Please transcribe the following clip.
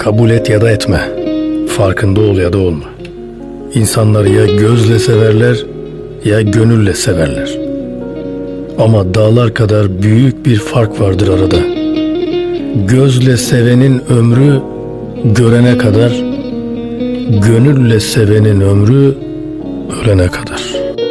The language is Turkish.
Kabul et ya da etme. Farkında ol ya da olma. İnsanları ya gözle severler ya gönülle severler. Ama dağlar kadar büyük bir fark vardır arada. Gözle sevenin ömrü görene kadar, gönülle sevenin ömrü ölene kadar.''